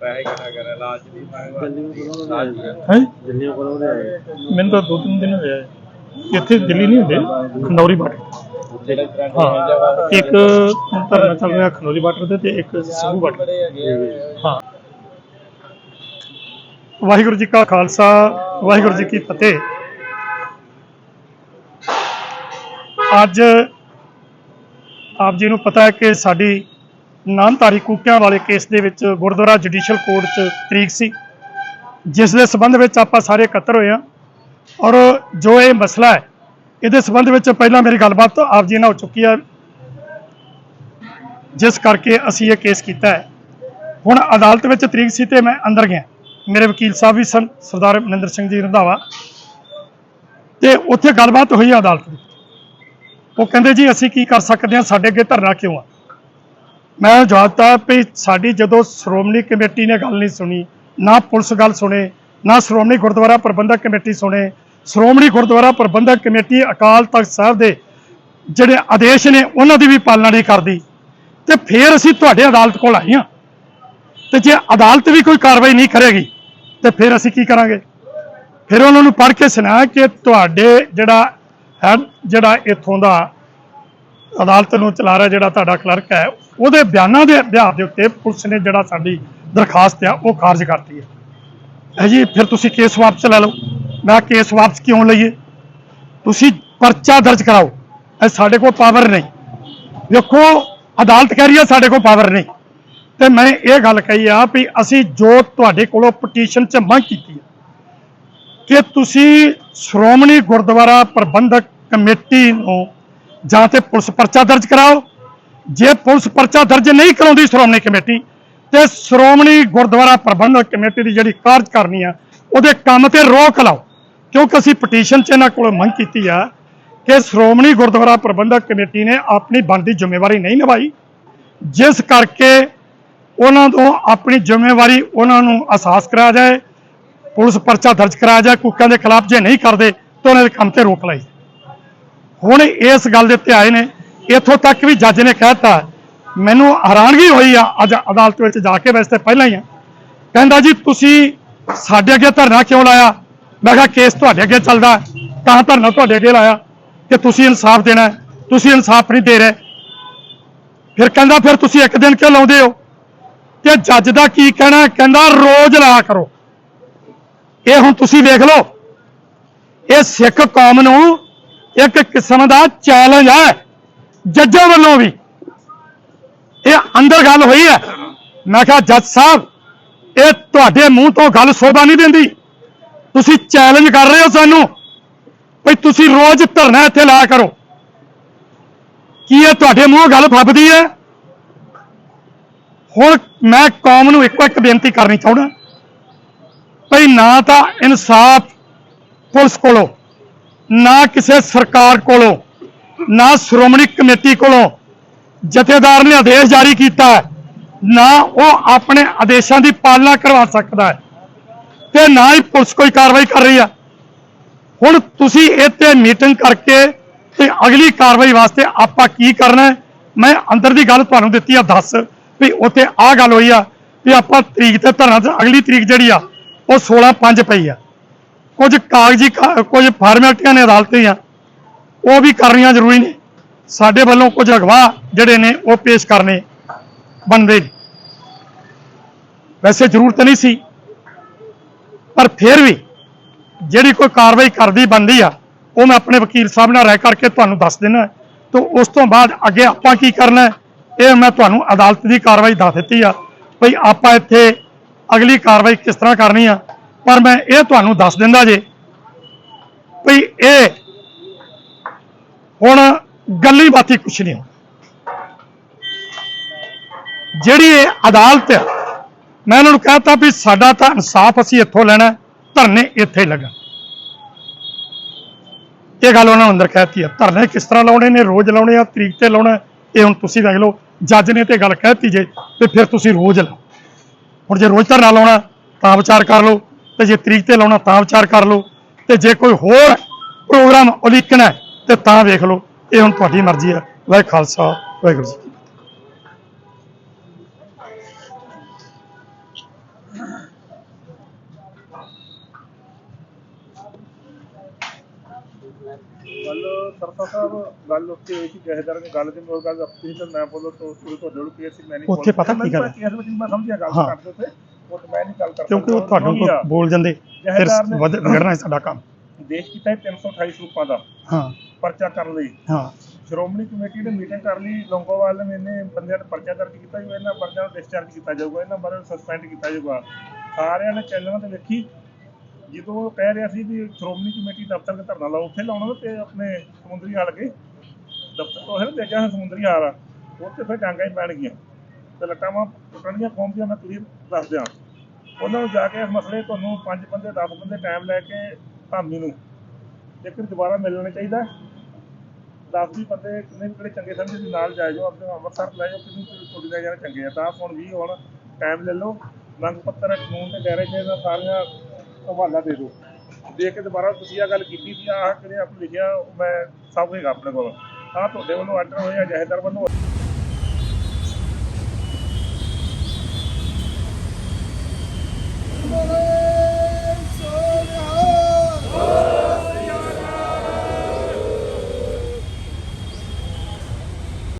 ਪੈਸੇ ਕਿਹੜਾ ਕਰ ਇਲਾਜ ਦੀ ਹੈ? ਦਿੱਲੀ ਕੋਲੋਂ ਦੇ ਆਏ ਮੈਨੂੰ ਤਾਂ ਦੋ ਤਿੰਨ ਦਿਨ ਹੋਏ ਆ। ਇੱਥੇ ਦਿੱਲੀ ਨਹੀਂ ਹੁੰਦੇ ਖਨੌਰੀ ਬਾਰਡਰ। ਜਿਹੜੇ ਕਰੰਟ ਹਾਂ ਇੱਕ ਧਰਨਾ ਚੱਲ ਰਿਹਾ ਖਨੌਰੀ ਬਾਰਡਰ ਤੇ ਤੇ ਇੱਕ ਸਿੰਘੂ ਬਾਰਡਰ। ਬੜੇ ਹੈਗੇ ਆ। ਹਾਂ। ਵਾਹਿਗੁਰੂ ਜੀ ਕਾ ਖਾਲਸਾ ਵਾਹਿਗੁਰੂ ਜੀ ਕੀ ਫਤਿਹ। ਅੱਜ ਆਪ ਜੀ ਨੂੰ ਪਤਾ ਹੈ ਕਿ ਸਾਡੀ ਨਾਮਧਾਰੀ ਕੂਕਿਆਂ ਵਾਲੇ ਕੇਸ ਦੇ ਵਿੱਚ ਗੁਰਦੁਆਰਾ ਜੁਡੀਸ਼ੀਅਲ ਕੋਰਟ 'ਚ ਤਰੀਕ ਸੀ, ਜਿਸ ਦੇ ਸਬੰਧ ਵਿੱਚ ਆਪਾਂ ਸਾਰੇ ਇਕੱਤਰ ਹੋਏ ਹਾਂ ਔਰ ਜੋ ਇਹ ਮਸਲਾ ਹੈ, ਇਹਦੇ ਸਬੰਧ ਵਿੱਚ ਪਹਿਲਾਂ ਮੇਰੀ ਗੱਲਬਾਤ ਆਪ ਜੀ ਨਾਲ ਹੋ ਚੁੱਕੀ ਹੈ। ਜਿਸ ਕਰਕੇ ਅਸੀਂ ਇਹ ਕੇਸ ਕੀਤਾ ਹੈ। ਹੁਣ ਅਦਾਲਤ ਵਿੱਚ ਤਰੀਕ ਸੀ ਤੇ ਮੈਂ ਅੰਦਰ ਗਿਆ। ਮੇਰੇ ਵਕੀਲ ਸਾਹਿਬ ਵੀ ਸਨ, ਸਰਦਾਰ ਮਨਿੰਦਰ ਸਿੰਘ ਜੀ ਰੰਧਾਵਾ। ਤੇ ਉੱਥੇ ਗੱਲਬਾਤ ਹੋਈ ਅਦਾਲਤ ਵਿੱਚ। ਉਹ ਕਹਿੰਦੇ ਜੀ, ਅਸੀਂ ਕੀ ਕਰ ਸਕਦੇ ਹਾਂ? ਸਾਡੇ ਅੱਗੇ ਧਰਨਾ ਕਿਉਂ ਆ? ਮੈਂ ਜਵਾਬ ਵੀ ਸਾਡੀ ਜਦੋਂ ਸ਼੍ਰੋਮਣੀ ਕਮੇਟੀ ਨੇ ਗੱਲ ਨਹੀਂ ਸੁਣੀ, ਨਾ ਪੁਲਿਸ ਗੱਲ ਸੁਣੇ, ਨਾ ਸ਼੍ਰੋਮਣੀ ਗੁਰਦੁਆਰਾ ਪ੍ਰਬੰਧਕ ਕਮੇਟੀ ਸੁਣੇ, ਸ਼੍ਰੋਮਣੀ ਗੁਰਦੁਆਰਾ ਪ੍ਰਬੰਧਕ ਕਮੇਟੀ ਅਕਾਲ ਤਖਤ ਸਾਹਿਬ ਦੇ ਜਿਹੜੇ ਆਦੇਸ਼ ਨੇ, ਉਹਨਾਂ ਦੀ ਵੀ ਪਾਲਣਾ ਨਹੀਂ ਕਰਦੀ। ਤੇ ਫਿਰ ਅਸੀਂ ਤੁਹਾਡੇ ਅਦਾਲਤ ਕੋਲ ਆਏ ਹਾਂ। ਤੇ ਜੇ ਅਦਾਲਤ ਵੀ ਕੋਈ ਕਾਰਵਾਈ ਨਹੀਂ ਕਰੇਗੀ, ਤੇ ਫਿਰ ਅਸੀਂ ਕੀ ਕਰਾਂਗੇ? ਫਿਰ ਉਹਨਾਂ ਨੂੰ ਪੜ੍ਹ ਕੇ ਸੁਣਾ ਕਿ ਤੁਹਾਡੇ ਜਿਹੜਾ ਹੈ, ਜਿਹੜਾ ਇੱਥੋਂ ਦਾ ਅਦਾਲਤ ਨੂੰ ਚਲਾ ਰਿਹਾ ਜਿਹੜਾ ਤੁਹਾਡਾ ਕਲਰਕ ਹੈ ਉਹਦੇ ਬਿਆਨਾਂ ਦੇ ਆਧਾਰ ਦੇ ਉੱਤੇ ਪੁਲਿਸ ਨੇ ਜਿਹੜਾ ਸਾਡੀ ਦਰਖਾਸਤ ਆ, ਉਹ ਖਾਰਜ ਕਰਤੀ ਹੈ। ਜੀ, ਫਿਰ ਤੁਸੀਂ ਕੇਸ ਵਾਪਸ ਲੈ ਲਓ। ਮੈਂ ਕੇਸ ਵਾਪਸ ਕਿਉਂ ਲਈਏ? ਤੁਸੀਂ ਪਰਚਾ ਦਰਜ ਕਰਾਓ। ਇਹ ਸਾਡੇ ਕੋਲ ਪਾਵਰ ਨਹੀਂ। ਵੇਖੋ, ਅਦਾਲਤ ਕਹਿ ਰਹੀ ਹੈ ਸਾਡੇ ਕੋਲ ਪਾਵਰ ਨਹੀਂ। ਤੇ ਮੈਂ ਇਹ ਗੱਲ ਕਹੀ ਆ ਵੀ ਅਸੀਂ ਜੋ ਤੁਹਾਡੇ ਕੋਲੋਂ ਪਟੀਸ਼ਨ 'ਚ ਮੰਗ ਕੀਤੀ ਹੈ, ਕਿ ਤੁਸੀਂ ਸ਼੍ਰੋਮਣੀ ਗੁਰਦੁਆਰਾ ਪ੍ਰਬੰਧਕ ਕਮੇਟੀ ਨੂੰ ਜਾਂ ਤੇ ਪੁਲਿਸ ਪਰਚਾ ਦਰਜ ਕਰਾਓ ਜੇ ਪੁਲਿਸ ਪਰਚਾ ਦਰਜ ਨਹੀਂ ਕਰਾਉਂਦੀ ਸ਼੍ਰੋਮਣੀ ਕਮੇਟੀ, ਤੇ ਸ਼੍ਰੋਮਣੀ ਗੁਰਦੁਆਰਾ ਪ੍ਰਬੰਧਕ ਕਮੇਟੀ ਦੀ ਜਿਹੜੀ ਕਾਰਜ ਕਰਨੀ ਆ, ਉਹਦੇ ਕੰਮ ਤੇ ਰੋਕ ਲਾਓ। ਕਿਉਂਕਿ ਅਸੀਂ ਪਟੀਸ਼ਨ 'ਚ ਇਹਨਾਂ ਕੋਲੋਂ ਮੰਗ ਕੀਤੀ ਆ ਕਿ ਸ਼੍ਰੋਮਣੀ ਗੁਰਦੁਆਰਾ ਪ੍ਰਬੰਧਕ ਕਮੇਟੀ ਨੇ ਆਪਣੀ ਬਣਦੀ ਜ਼ਿੰਮੇਵਾਰੀ ਨਹੀਂ ਨਿਭਾਈ। ਜਿਸ ਕਰਕੇ ਉਹਨਾਂ ਤੋਂ ਆਪਣੀ ਜ਼ਿੰਮੇਵਾਰੀ ਉਹਨਾਂ ਨੂੰ ਅਹਿਸਾਸ ਕਰਾਇਆ ਜਾਏ, ਪੁਲਿਸ ਪਰਚਾ ਦਰਜ ਕਰਾਇਆ ਜਾਏ ਕੁੱਕਾਂ ਦੇ ਖਿਲਾਫ ਜੇ ਨਹੀਂ ਕਰਦੇ, ਤਾਂ ਉਹਨਾਂ ਦੇ ਕੰਮ ਤੇ ਰੋਕ ਲਾਈ। ਹੁਣ ਇਸ ਗੱਲ ਦੇ ਉੱਤੇ ਆਏ ਨੇ ਇੱਥੋਂ ਤੱਕ ਵੀ ਜੱਜ ਨੇ ਕਹਿਤਾ ਮੈਨੂੰ ਹੈਰਾਨਗੀ ਹੋਈ ਆ, ਅੱਜ ਅਦਾਲਤ ਵਿੱਚ ਜਾ ਕੇ ਵੈਸੇ ਪਹਿਲਾਂ ਹੀ ਆ। ਕਹਿੰਦਾ ਜੀ, ਤੁਸੀਂ ਸਾਡੇ ਅੱਗੇ ਧਰਨਾ ਕਿਉਂ ਲਾਇਆ? ਮੈਂ ਕਿਹਾ, ਕੇਸ ਤੁਹਾਡੇ ਅੱਗੇ ਚੱਲਦਾ, ਤਾਂ ਧਰਨਾ ਤੁਹਾਡੇ ਅੱਗੇ ਲਾਇਆ ਕਿ ਤੁਸੀਂ ਇਨਸਾਫ ਦੇਣਾ ਤੁਸੀਂ ਇਨਸਾਫ ਨਹੀਂ ਦੇ ਰਹੇ। ਫਿਰ ਕਹਿੰਦਾ, ਫਿਰ ਤੁਸੀਂ ਇੱਕ ਦਿਨ ਕਿਉਂ ਲਾਉਂਦੇ ਹੋ? ਕਿ ਜੱਜ ਦਾ ਕੀ ਕਹਿਣਾ ਕਹਿੰਦਾ, ਰੋਜ਼ ਲਾਇਆ ਕਰੋ। ਇਹ ਹੁਣ ਤੁਸੀਂ ਵੇਖ ਲਓ। ਇਹ ਸਿੱਖ ਕੌਮ ਨੂੰ ਇੱਕ ਕਿਸਮ ਦਾ ਚੈਲੰਜ ਹੈ ਜੱਜਾਂ ਵੱਲੋਂ ਵੀ। ਇਹ ਅੰਦਰ ਗੱਲ ਹੋਈ ਹੈ। ਮੈਂ ਕਿਹਾ, ਜੱਜ ਸਾਹਿਬ, ਇਹ ਤੁਹਾਡੇ ਮੂੰਹ ਤੋਂ ਗੱਲ ਸੋਭਾ ਨਹੀਂ ਦਿੰਦੀ। ਤੁਸੀਂ ਚੈਲੰਜ ਕਰ ਰਹੇ ਹੋ ਸਾਨੂੰ। ਵੀ ਤੁਸੀਂ ਰੋਜ਼ ਧਰਨਾ ਇੱਥੇ ਲਾਇਆ ਕਰੋ। ਕੀ ਇਹ ਤੁਹਾਡੇ ਮੂੰਹ ਗੱਲ ਫੱਬਦੀ ਹੈ? ਹੁਣ ਮੈਂ ਕੌਮ ਨੂੰ ਇੱਕੋ ਇੱਕ ਬੇਨਤੀ ਕਰਨੀ ਚਾਹੁੰਦਾ। ਭਈ ਨਾ ਤਾਂ ਇਨਸਾਫ ਪੁਲਿਸ ਕੋਲੋਂ, ਨਾ ਕਿਸੇ ਸਰਕਾਰ ਕੋਲੋਂ ਨਾ ਸ਼੍ਰੋਮਣੀ ਕਮੇਟੀ ਕੋਲੋਂ ਜਥੇਦਾਰ ਨੇ ਆਦੇਸ਼ ਜਾਰੀ ਕੀਤਾ ਨਾ ਉਹ ਆਪਣੇ ਆਦੇਸ਼ਾਂ ਦੀ ਪਾਲਣਾ ਕਰਵਾ ਸਕਦਾ ਹੈ ਤੇ ਨਾ ਹੀ ਪੁਲਿਸ ਕੋਈ ਕਾਰਵਾਈ ਕਰ ਰਹੀ ਆ ਹੁਣ ਤੁਸੀਂ ਇੱਥੇ ਮੀਟਿੰਗ ਕਰਕੇ ਤੇ ਅਗਲੀ ਕਾਰਵਾਈ ਵਾਸਤੇ ਆਪਾਂ ਕੀ ਕਰਨਾ ਮੈਂ ਅੰਦਰ ਦੀ ਗੱਲ ਤੁਹਾਨੂੰ ਦਿੱਤੀ ਆ, ਦੱਸ ਵੀ ਉੱਥੇ ਆਹ ਗੱਲ ਹੋਈ ਆ ਵੀ ਆਪਾਂ ਤਰੀਕ ਤੇ ਧਰਨਾ ਤੇ ਅਗਲੀ ਤਰੀਕ ਜਿਹੜੀ ਆ, ਉਹ 16 5 ਪਈ ਆ। ਕੁਝ ਕਾਗਜ਼ੀ ਕਾ- ਕੁਝ ਫਾਰਮੈਲਿਟੀਆਂ ਨੇ ਅਦਾਲਤ ਦੀਆਂ ਉਹ ਵੀ ਕਰਨੀਆਂ ਜ਼ਰੂਰੀ ਨੇ। ਸਾਡੇ ਵੱਲੋਂ ਕੁਝ ਅਗਵਾ ਜਿਹੜੇ ਨੇ, ਉਹ ਪੇਸ਼ ਕਰਨੇ ਬਣਦੇ ਨੇ। ਵੈਸੇ ਜ਼ਰੂਰਤ ਨਹੀਂ ਸੀ, ਪਰ ਫਿਰ ਵੀ ਜਿਹੜੀ ਕੋਈ ਕਾਰਵਾਈ ਕਰਦੀ ਬਣਦੀ ਆ, ਉਹ ਮੈਂ ਆਪਣੇ ਵਕੀਲ ਸਾਹਿਬ ਨਾਲ ਰਾਏ ਕਰਕੇ ਤੁਹਾਨੂੰ ਦੱਸ ਦੇਣਾ ਤੇ ਉਸ ਤੋਂ ਬਾਅਦ ਅੱਗੇ ਆਪਾਂ ਕੀ ਕਰਨਾ ਇਹ ਮੈਂ ਤੁਹਾਨੂੰ ਅਦਾਲਤ ਦੀ ਕਾਰਵਾਈ ਦੱਸ ਦਿੱਤੀ ਆ ਭਈ ਆਪਾਂ ਇੱਥੇ ਅਗਲੀ ਕਾਰਵਾਈ ਕਿਸ ਤਰ੍ਹਾਂ ਕਰਨੀ ਆ। ਪਰ ਮੈਂ ਇਹ ਤੁਹਾਨੂੰ ਦੱਸ ਦਿੰਦਾ ਜੇ ਭਈ ਇਹ ਹੁਣ ਗੱਲੀ ਬਾਤੀ ਕੁਛ ਨਹੀਂ ਹੋਣਾ। ਜਿਹੜੀ ਇਹ ਅਦਾਲਤ ਆ, ਮੈਂ ਇਹਨਾਂ ਨੂੰ ਕਹਤਾ ਵੀ ਸਾਡਾ ਤਾਂ ਇਨਸਾਫ ਅਸੀਂ ਇੱਥੋਂ ਲੈਣਾ ਧਰਨੇ ਇੱਥੇ ਲੱਗਣ। ਇਹ ਗੱਲ ਉਹਨਾਂ ਨੂੰ ਅੰਦਰ ਕਹਿਤੀ ਹੈ ਧਰਨੇ ਕਿਸ ਤਰ੍ਹਾਂ ਲਾਉਣੇ ਨੇ, ਰੋਜ਼ ਲਾਉਣੇ ਆ, ਤਰੀਕ ਤੇ ਲਾਉਣਾ ਇਹ ਹੁਣ ਤੁਸੀਂ ਦੇਖ ਲਓ, ਜੱਜ ਨੇ ਤੇ ਗੱਲ ਕਹਿਤੀ ਜੇ ਤੇ ਫਿਰ ਤੁਸੀਂ ਰੋਜ਼ ਲਾਓ। ਹੁਣ ਜੇ ਰੋਜ਼ ਧਰਨਾ ਲਾਉਣਾ ਤਾਂ ਵਿਚਾਰ ਕਰ ਲਓ, ਤੇ ਜੇ ਤਰੀਕ ਤੇ ਲਾਉਣਾ ਤਾਂ ਵਿਚਾਰ ਕਰ ਲਓ, ਤੇ ਜੇ ਕੋਈ ਹੋਰ ਪ੍ਰੋਗਰਾਮ ਉਲੀਕਣਾ ਤੇ ਤਾਂ ਵੇਖ ਲਓ ਇਹ ਹੁਣ ਤੁਹਾਡੀ ਮਰਜ਼ੀ ਹੈ ਵਾਹਿ ਖਾਲਸਾ ਵਾਹਿਗੁਰੂ ਜੀ ਗੱਲ ਸਰਪਾ ਸਾਹਿਬ ਗੱਲ ਉੱਥੇ ਪਤਾ ਕਿਉਂਕਿ ਉਹ ਤੁਹਾਡੇ ਬੋਲ ਜਾਂਦੇ ਫਿਰ ਵਿਗੜਨਾ ਸਾਡਾ ਕੰਮ। ਦੇਸ਼ ਕੀਤਾ ਹੈ 328 ਸਰੂਪਾਂ ਦਾ ਹਾਂ। ਪਰਚਾ ਕਰਨ ਲਈ। ਹਾਂ। ਸ਼੍ਰੋਮਣੀ ਕਮੇਟੀ ਨੇ ਮੀਟਿੰਗ ਕਰ ਲਈ। ਲੌਂਗੋਵਾਲ ਨੇ ਇਹਨੇ ਬੰਦਿਆਂ ਦਾ ਪਰਚਾ ਦਰਜ ਕੀਤਾ ਜੀ। ਇਹਨਾਂ ਬੰਦਿਆਂ ਨੂੰ ਡਿਸਚਾਰਜ ਕੀਤਾ ਜਾਊਗਾ। ਇਹਨਾਂ ਬਾਰੇ ਸਸਪੈਂਡ ਕੀਤਾ ਜਾਊਗਾ। ਸਾਰਿਆਂ ਨੇ ਚੈਨਲਾਂ ਤੇ ਵੇਖੀ। ਜਦੋਂ ਉਹ ਕਹਿ ਰਿਹਾ ਸੀ ਵੀ ਸ਼੍ਰੋਮਣੀ ਕਮੇਟੀ ਦਫ਼ਤਰ ਤੇ ਧਰਨਾ ਲਾਓ ਉੱਥੇ ਲਾਉਣਾ ਤੇ ਆਪਣੇ ਸਮੁੰਦਰੀ ਹਾਲ ਕੇ ਦਫ਼ਤਰ ਤੋਂ ਹੈ ਦੇਖਿਆ ਹੈ ਸਮੁੰਦਰੀ ਹਾਲ ਆ। ਉੱਥੇ ਫਿਰ ਡਾਂਗਾ ਹੀ ਪੈਣ ਗਈਆਂ। ਤੇ ਲੱਟਾਂ ਵਾਂ ਟੁੱਟਣੀਆਂ ਕੌਮ ਦੀਆਂ ਮੈਂ ਕਲੀਅਰ ਦੱਸ ਦਿਆਂ। ਉਹਨਾਂ ਨੂੰ ਜਾ ਕੇ ਇਸ ਮਸਲੇ ਤੁਹਾਨੂੰ ਪੰਜ ਬੰਦੇ 10 ਬੰਦੇ ਟਾਈਮ ਲੈ ਕੇ ਧਾਮੀ ਨੂੰ। ਜੇਕਰ ਦੁਬਾਰਾ ਮਿਲਣਾ ਚਾਹੀਦਾ ਦਸ ਵੀ ਬੰਦੇ ਕਿੰਨੇ ਵੀ ਕਿਹੜੇ ਚੰਗੇ ਸਮਝੇ ਦੇ ਨਾਲ ਜਾਇਓ, ਆਪਣੇ ਅੰਮ੍ਰਿਤਸਰ ਲੈ ਜਾਓ ਕਿਸੇ ਨੂੰ ਤੁਹਾਡੀ ਲੈ ਜਾਣਾ ਚੰਗੇ ਆ। ਤਾਂ ਹੁਣ ਵੀ ਹੁਣ ਟਾਈਮ ਲੈ ਲਓ ਮੰਗ ਪੱਤਰ ਕਾਨੂੰਨ ਤੇ ਗੈਰੇਜ ਦਾ ਸਾਰੀਆਂ ਹਵਾਲਾ ਦੇ ਦਿਓ। ਦੇ ਕੇ ਦੁਬਾਰਾ ਤੁਸੀਂ ਆ ਗੱਲ ਕੀਤੀ ਸੀ, ਆਹ ਕਿਹੜੇ ਆਪ ਲਿਖਿਆ, ਉਹ ਮੈਂ ਸਭ ਕੁਝ ਆਪਣੇ ਕੋਲ। ਆ ਤੁਹਾਡੇ ਵੱਲੋਂ ਆਰਡਰ ਹੋਇਆ ਜਹੇਦਾਰ ਵੱਲੋਂ।